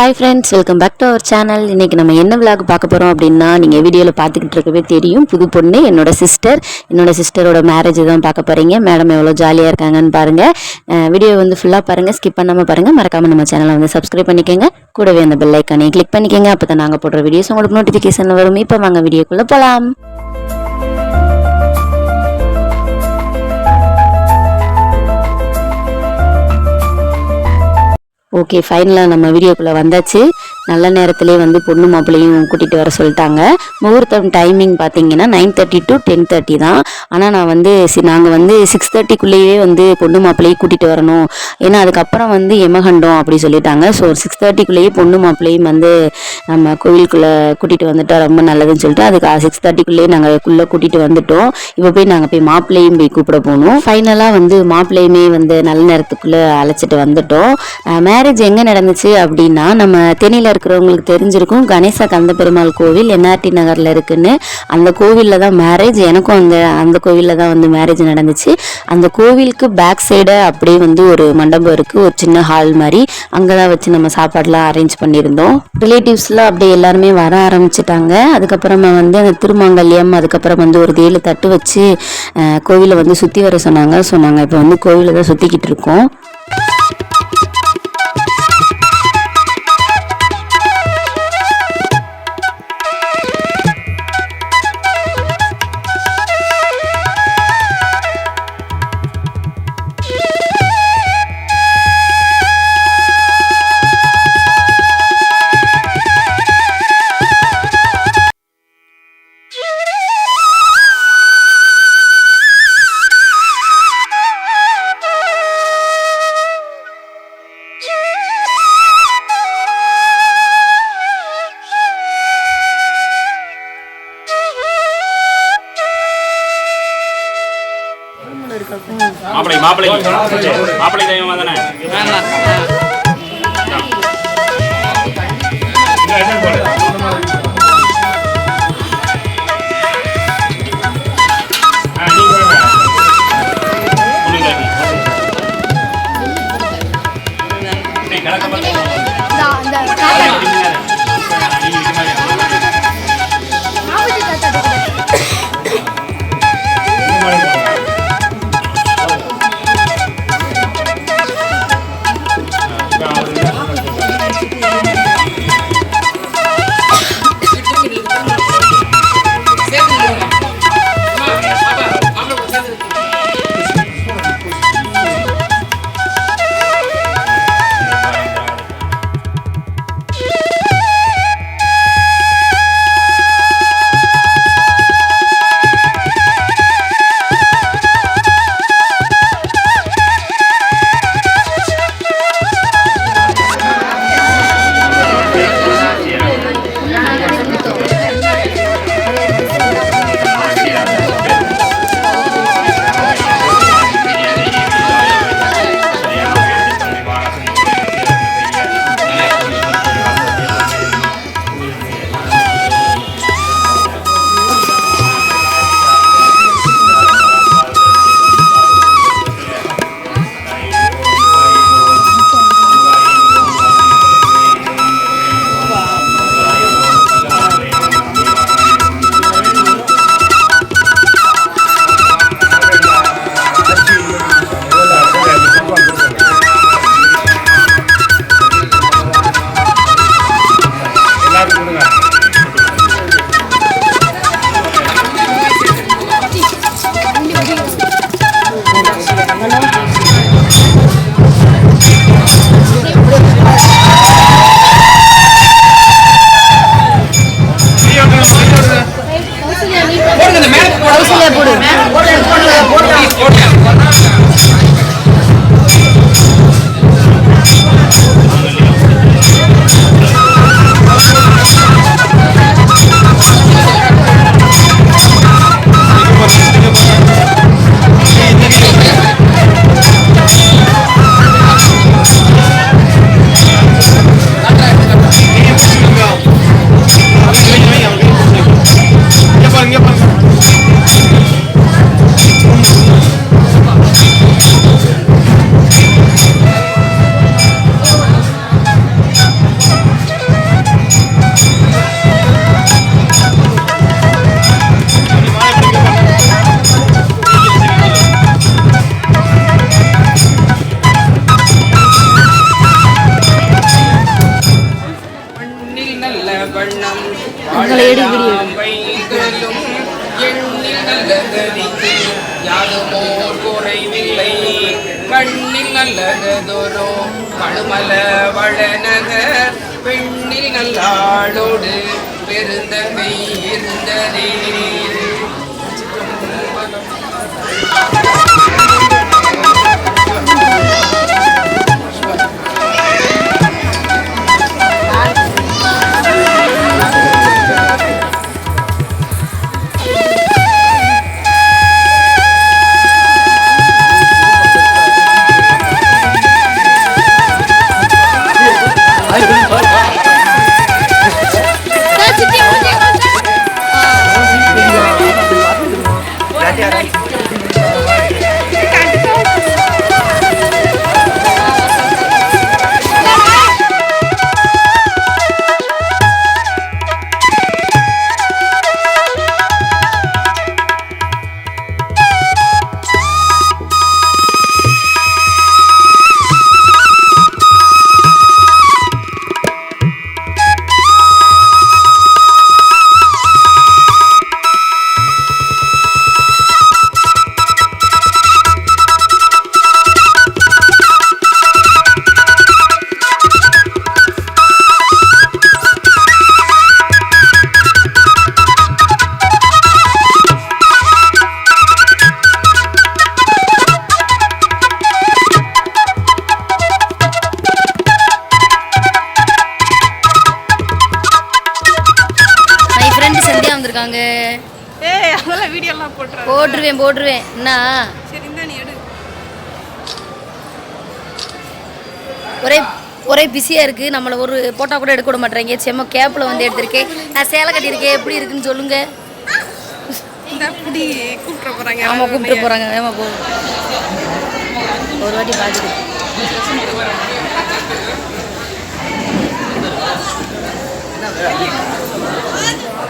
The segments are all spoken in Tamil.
Hi friends welcome back to our channel இன்றைக்கி நம்ம என்ன விளாக் பார்க்க போகிறோம் அப்படின்னா நீங்கள் வீடியோவில் பார்த்துக்கிட்டு இருக்கவே தெரியும். புது பொண்ணு என்னோட சிஸ்டர் என்னோட சிஸ்டரோட மேரேஜ் தான் பார்க்க போகிறீங்க மேடம் எவ்வளோ ஜாலியாக இருக்காங்கன்னு பாருங்கள் வீடியோ வந்து ஃபுல்லாக பாருங்கள் ஸ்கிப் பண்ணாமல் பாருங்கள் மறக்காமல் நம்ம சேனலை வந்து சப்ஸ்கிரைப் பண்ணிக்கோங்க. கூடவே அந்த பெல் ஐக்கானையும் கிளிக் பண்ணிக்கோங்க. அப்போ தான் நாங்கள் போடுற வீடியோஸ் உங்களுக்கு நோட்டிஃபிகேஷன் வரும். இப்போ வாங்க வீடியோக்குள்ளே போகலாம் ஓகே ஃபைனலாக நம்ம வீடியோக்குள்ளே வந்தாச்சு. நல்ல நேரத்துலேயே வந்து பொண்ணு மாப்பிள்ளையும் கூட்டிகிட்டு வர சொல்லிட்டாங்க. முகூர்த்தம் டைமிங் பார்த்தீங்கன்னா nine thirty to ten thirty தான். ஆனால் நான் வந்து சி நாங்கள் வந்து சிக்ஸ் தேர்ட்டிக்குள்ளேயே வந்து பொண்ணு மாப்பிள்ளையும் கூட்டிகிட்டு வரணும். ஏன்னா அதுக்கப்புறம் வந்து எமகண்டம் அப்படி சொல்லிட்டாங்க. ஸோ சிக்ஸ் தேர்ட்டிக்குள்ளேயே பொண்ணு மாப்பிள்ளையும் வந்து நம்ம கோவிலுக்குள்ளே கூட்டிகிட்டு வந்துட்டா ரொம்ப நல்லதுன்னு சொல்லிட்டு அதுக்கு சிக்ஸ் தேர்ட்டிக்குள்ளேயே நாங்கள் குள்ளே கூட்டிகிட்டு வந்துட்டோம். இப்போ போய் நாங்கள் போய் மாப்பிள்ளையும் போய் கூப்பிட போகணும். ஃபைனலாக வந்து மாப்பிள்ளையுமே வந்து நல்ல நேரத்துக்குள்ளே அழைச்சிட்டு வந்துட்டோம். மேரேஜ் எங்கே நடந்துச்சு அப்படின்னா நம்ம தேனியில் இருக்கிறவங்களுக்கு தெரிஞ்சிருக்கும். கணேச கந்த பெருமாள் கோவில் என்ஆர்டி நகரில் இருக்குன்னு. அந்த கோவிலில் தான் மேரேஜ் எனக்கும் அந்த அந்த கோவிலில் தான் வந்து மேரேஜ் நடந்துச்சு. அந்த கோவிலுக்கு பேக் சைடு அப்படியே வந்து ஒரு மண்டபம் இருக்குது ஒரு சின்ன ஹால் மாதிரி. அங்கே தான் வச்சு நம்ம சாப்பாடுலாம் அரேஞ்ச் பண்ணியிருந்தோம். ரிலேட்டிவ்ஸ்லாம் அப்படியே எல்லாருமே வர ஆரம்பிச்சிட்டாங்க. அதுக்கப்புறமா வந்து அந்த திருமாங்கல்யம் அதுக்கப்புறம் வந்து ஒரு தேழு தட்டு வச்சு கோவிலை வந்து சுற்றி வர சொன்னாங்க. சொன்னாங்க இப்போ வந்து கோவிலை தான் சுற்றிக்கிட்டு இருக்கோம். மாப்பிளை மாப்பிள்ளை தெய்வமா தானே Big உங்களை வீடியோ எடு. கண்ணில் நல்லதொரு கழுமல வளநகர் பெண்ணில் நல்லாளோடு பெருந்தகை இருந்ததே போட்டுருவேன். போட்டுருவேன் என்ன ஒரே ஒரே பிஸியாக இருக்குது நம்மளை ஒரு போட்டோ கூட எடுக்க விட மாட்டேறாங்க செம்ம கேப்பில் வந்து எடுத்திருக்கேன். நான் சேலை கட்டியிருக்கேன். எப்படி இருக்குன்னு கூப்பிட்டு போறாங்க. ஆமாம் கூப்பிட்டு போகிறாங்க வேமா போ. ஒரு வாட்டி பார்த்துட்டு.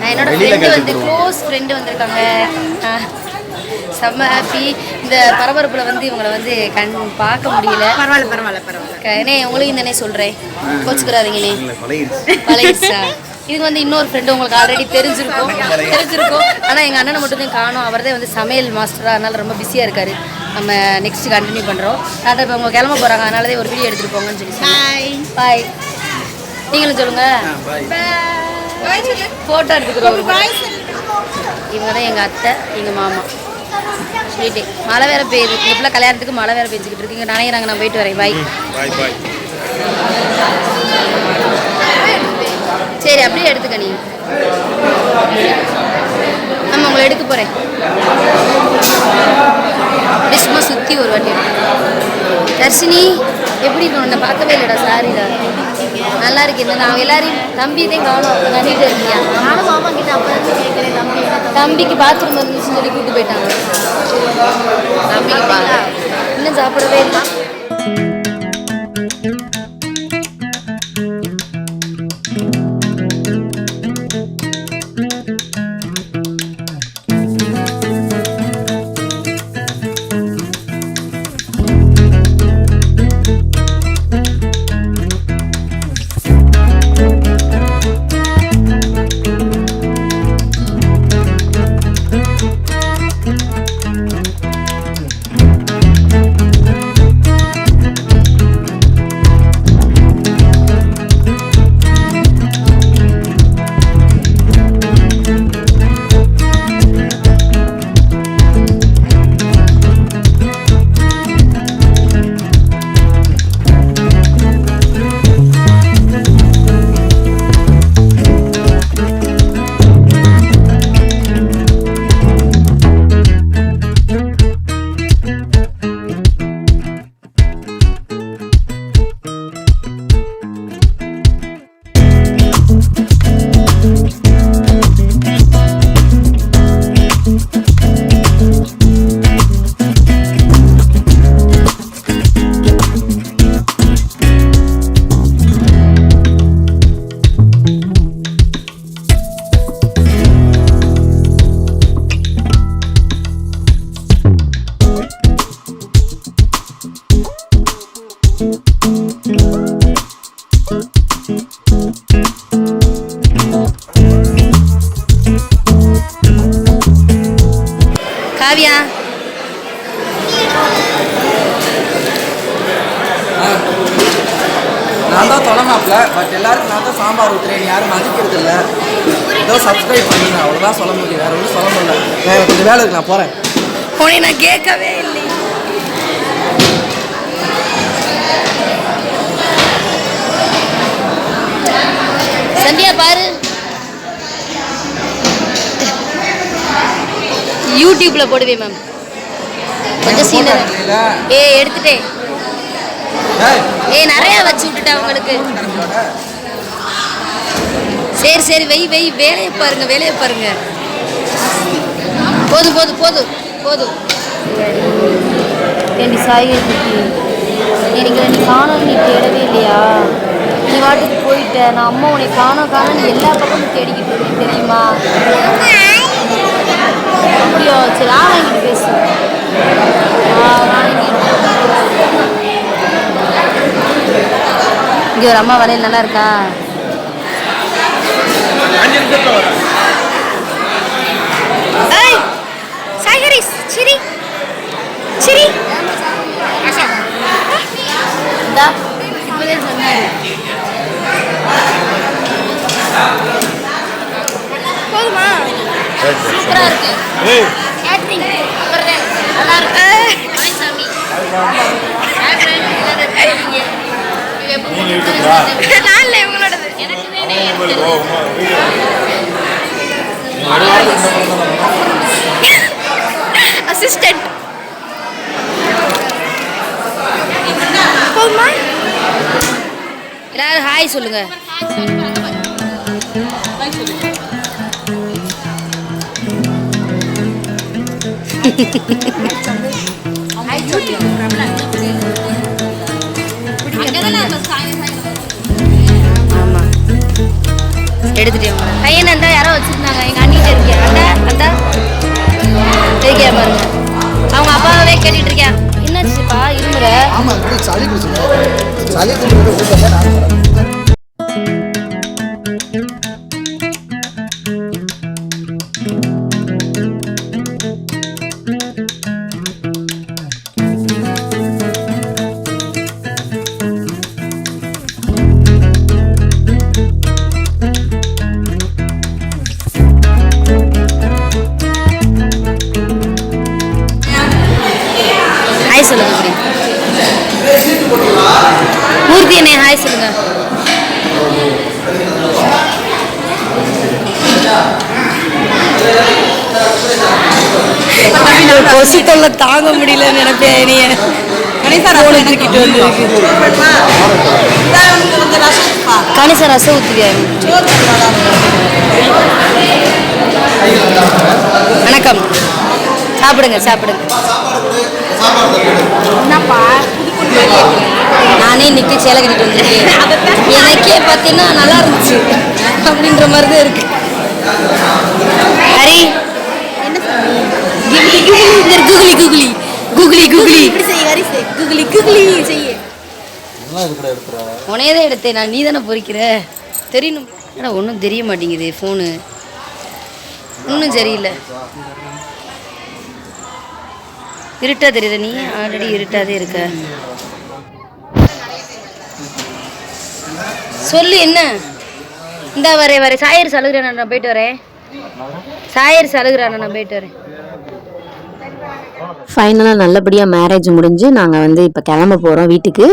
நான் என்னோட ஃப்ரெண்டு வந்து க்ளோஸ் ஃப்ரெண்டு வந்திருக்காங்க. செம்ம ஹாப்பி இந்த பரபரப்பில் வந்து இவங்களை வந்து கண் பார்க்க முடியல. பரவாயில்ல பரவாயில்ல பரவாயில்ல. அண்ணே உங்களையும் தானே சொல்கிறேன் கோச்சுக்கிறாதீங்கண்ணே பழகிடுச்சா இது வந்து இன்னொரு ஃப்ரெண்டு உங்களுக்கு ஆல்ரெடி தெரிஞ்சிருக்கும். தெரிஞ்சிருக்கும். ஆனால் எங்கள் அண்ணனை மட்டும்தான் காணும். அவர் தான் வந்து சமையல் மாஸ்டராக அதனால ரொம்ப பிஸியாக இருக்காரு. நம்ம நெக்ஸ்ட் கண்டினியூ பண்ணுறோம் டாட்டா இப்போ அவங்க கிளம்ப போகிறாங்க அதனால தான் ஒரு வீடியோ எடுத்துகிட்டு போங்கன்னு சொல்லி பாய் பாய் நீங்களும் சொல்லுங்க. பாய் சொல்லு ஃபோட்டோ எடுத்துக்கிறோம் இவங்க தான் எங்கள் அத்தை எங்கள் மாமா. சொல்லிட்டு மழை வேற பெய்யுது. இந்த பிள்ளை கல்யாணத்துக்கு மழை வேற பெஞ்சுக்கிட்டு இருக்கு. இங்கே நினைக்கிறாங்க நான் போயிட்டு வரேன். பாய் பாய் பாய் சரி அப்படியே எடுத்துக்க நீ. ஆமாம் உங்களை எடுக்க போகிறேன் அப்படியே சும்மா சுற்றி ஒரு வாட்டி தர்ஷினி எப்படி இருக்கணும்? உன்னை பார்க்கவே இல்லைடா. சாரிடா நல்லா இருக்கு. இந்த நான் எல்லாரையும் தம்பி தான் காணும் கண்டிட்டு இருக்கியா? நானும் மாமா கிட்ட அப்போ கேட்குறேன் தம்பி தம்பிக்கு பாத்ரூம் இருந்துச்சுன்னு சொல்லி கூப்பிட்டு போயிட்டாங்க. தம்பிக்கு இன்னும் சாப்பிடவே இல்லை. மாப்பிள்ள பட் எல்லாருக்கும் நான் தான் சாம்பார் ஊற்றுறேன் யாரும் மதிக்கிறது இல்லை ஏதோ சப்ஸ்கிரைப் பண்ணுங்க. அவ்வளோதான் சொல்ல முடியும். வேற ஒன்றும் சொல்ல முடியல. நான் கொஞ்சம் வேலை இருக்கு நான் போகிறேன் உன்னை நான் கேட்கவே இல்லை. சந்தியா பாரு. யூடியூப்ல போடுவேன் மேம் கொஞ்சம் சீனர் ஏ எடுத்துட்டேன். ஏய் நிறைய வச்சு விட்டுட்டேன் உங்களுக்கு சரி சரி வெய் வெய் வேலையை பாருங்க வேலையை பாருங்க. போதும் போதும் போதும் போதும் ஏண்டி சாய் குட்டி எனக்கு நீ காணோம் நீ தேடவே இல்லையா? நீ வாட்டுக்கு போயிட்ட நான் அம்மா உன்னை காணோம் காணோம் எல்லா பக்கமும் தேடிக்கிட்டு இருக்கேன் தெரியுமா? அப்படியோ? சரி ஆ வாங்கிட்டு பேசு ஆ வாங்கிட்டு இங்கே ஒரு அம்மா வளையல் நல்லா இருக்கா? சிரி. சிரி. போதுமா? சூப்பராக இருக்கு. ஏய். கேட்ரிங் நல்லா இருக்கு. உமா, வீடியோ அசிஸ்டன்ட் போதுமா எல்லாரும் ஹாய் சொல்லுங்க. ஆமா ஆமாம் இப்படி சளி பிடிச்சிருக்கேன் சளி பிடிச்சிட்டு நான் வந்து கணிச ரசம் ஊற்றுவியா வணக்கம் சாப்பிடுங்க சாப்பிடுங்க நானே இன்னைக்கு சேலை கட்டிட்டு வந்திருக்கேன். எனக்கே பார்த்தீங்கன்னா நல்லா இருந்துச்சு. அப்படின்ற மாதிரி தான் இருக்கு. ஹரி. குகுலி குகுலி குகுலி குகுலி. செய் குகுலி குகுலி செய்ய. உனையே தான் எடுத்தேன். நான் நீ தானே பொறிக்கிற? தெரியணும் ஏன்னா ஒன்றும் தெரிய மாட்டேங்குது ஃபோனு ஒன்றும் சரியில்லை. இருட்டா தெரியுது நீ? ஆல்ரெடி இருட்டாதே இருக்க. சொல்லு என்ன? இந்தா வரேன் வரேன் சாயர் சலுகிறேன் நான் போயிட்டு வரேன். சாயர் சலுகிறான் நான் போயிட்டு வரேன். ஃபைனலாக நல்லபடியாக மேரேஜ் முடிஞ்சு நாங்கள் வந்து இப்போ கிளம்ப போகிறோம் வீட்டுக்கு.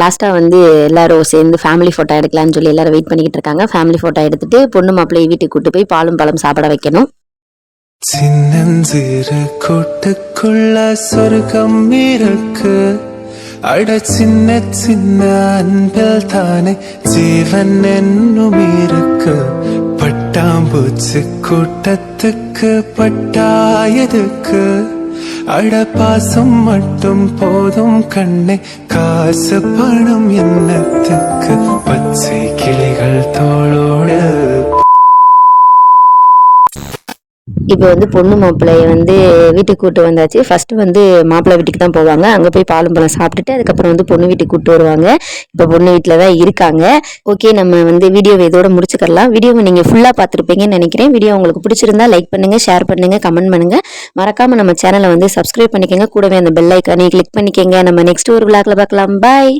லாஸ்ட்டாக வந்து எல்லாரும் சேர்ந்து ஃபேமிலி ஃபோட்டோ எடுக்கலாம்னு சொல்லி எல்லாரும் வெயிட் பண்ணிக்கிட்டு இருக்காங்க. ஃபேமிலி ஃபோட்டோ எடுத்துட்டு பொண்ணு மாப்பிள்ளையை வீட்டுக்கு கூட்டு போய் பாலும் பழம் சாப்பிட வைக்கணும். சின்னஞ்சிறு கூட்டுக்குள்ள சொர்க்கம் இருக்கு. அட சின்ன சின்ன அன்பில் தானே ஜீவன் என்னும் இருக்கு. பட்டாம்பூச்சி கூட்டத்துக்கு பட்டாயதுக்கு அட பாசம் மட்டும் போதும் கண்ணே. காசு பணம் என்ன? இப்போ வந்து பொண்ணு மாப்பிள்ளைய வந்து வீட்டுக்கு கூட்டு வந்தாச்சு. ஃபர்ஸ்ட் வந்து மாப்பிள்ளை வீட்டுக்கு தான் போவாங்க. அங்கே போய் பாலும் பழம் சாப்பிட்டுட்டு அதுக்கப்புறம் வந்து பொண்ணு வீட்டுக்கு கூட்டு வருவாங்க. இப்போ பொண்ணு வீட்டில் தான் இருக்காங்க. ஓகே நம்ம வந்து வீடியோவை இதோட முடிச்சுக்கலாம் வீடியோவை நீங்கள் ஃபுல்லாக பார்த்துருப்பீங்கன்னு நினைக்கிறேன். வீடியோ உங்களுக்கு பிடிச்சிருந்தா லைக் பண்ணுங்க ஷேர் பண்ணுங்க கமெண்ட் பண்ணுங்க. மறக்காம நம்ம சேனலை வந்து சப்ஸ்கிரைப் பண்ணிக்கோங்க. கூடவே அந்த பெல் ஐக்கானே கிளிக் பண்ணிக்கோங்க. நம்ம நெக்ஸ்ட் ஒரு விளாக்ல பார்க்கலாம். பாய்